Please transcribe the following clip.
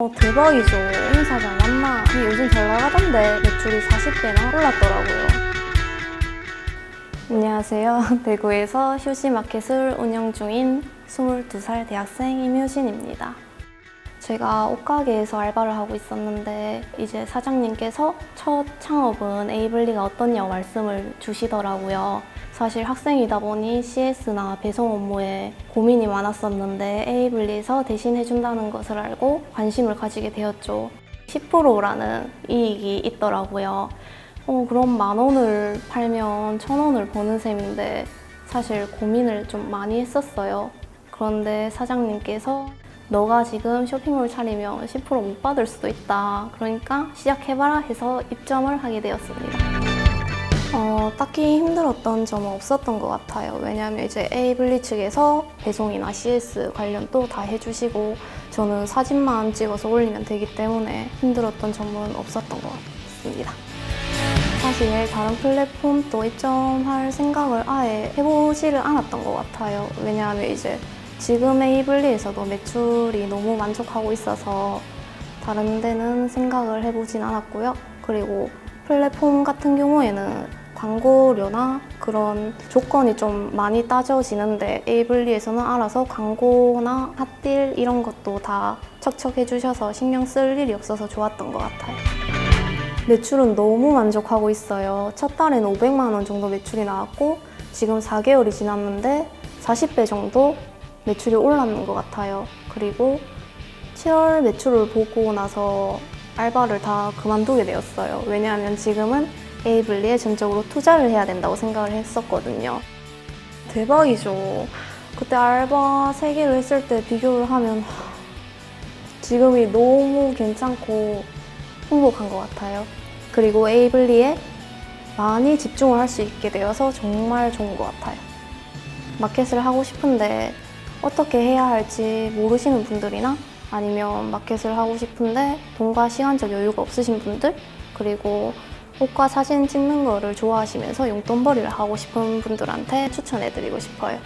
어, 대박이죠. 임 사장 맞나? 이 요즘 잘 나가던데 매출이 40배나 올랐더라고요. 안녕하세요. 대구에서 휴시마켓을 운영 중인 22살 대학생 임효신입니다. 제가 옷가게에서 알바를 하고 있었는데 이제 사장님께서 첫 창업은 에이블리가 어떻냐고 말씀을 주시더라고요. 사실 학생이다 보니 CS나 배송 업무에 고민이 많았었는데 에이블리에서 대신 해준다는 것을 알고 관심을 가지게 되었죠. 10%라는 이익이 있더라고요. 어, 그럼 만 원을 팔면 천 원을 버는 셈인데 사실 고민을 좀 많이 했었어요. 그런데 사장님께서 너가 지금 쇼핑몰 차리면 10%못 받을 수도 있다. 그러니까 시작해봐라 해서 입점을 하게 되었습니다. 어, 딱히 힘들었던 점은 없었던 것 같아요. 왜냐하면 이제 에이블리 측에서 배송이나 CS 관련도 다 해주시고 저는 사진만 찍어서 올리면 되기 때문에 힘들었던 점은 없었던 것 같습니다. 사실 다른 플랫폼도 입점할 생각을 아예 해보지를 않았던 것 같아요. 왜냐하면 이제 지금 에이블리에서도 매출이 너무 만족하고 있어서 다른 데는 생각을 해보진 않았고요. 그리고 플랫폼 같은 경우에는 광고료나 그런 조건이 좀 많이 따져지는데 에이블리에서는 알아서 광고나 핫딜 이런 것도 다 척척 해 주셔서 신경 쓸 일이 없어서 좋았던 것 같아요. 매출은 너무 만족하고 있어요. 첫 달에는 500만 원 정도 매출이 나왔고 지금 4개월이 지났는데 40배 정도 매출이 올랐는 것 같아요. 그리고 7월 매출을 보고 나서 알바를 다 그만두게 되었어요. 왜냐하면 지금은 에이블리에 전적으로 투자를 해야 된다고 생각을 했었거든요. 대박이죠. 그때 알바 3개를 했을 때 비교를 하면 하, 지금이 너무 괜찮고 행복한 것 같아요. 그리고 에이블리에 많이 집중을 할 수 있게 되어서 정말 좋은 것 같아요. 마켓을 하고 싶은데 어떻게 해야 할지 모르시는 분들이나 아니면 마켓을 하고 싶은데 돈과 시간적 여유가 없으신 분들 그리고 옷과 사진 찍는 거를 좋아하시면서 용돈벌이를 하고 싶은 분들한테 추천해드리고 싶어요.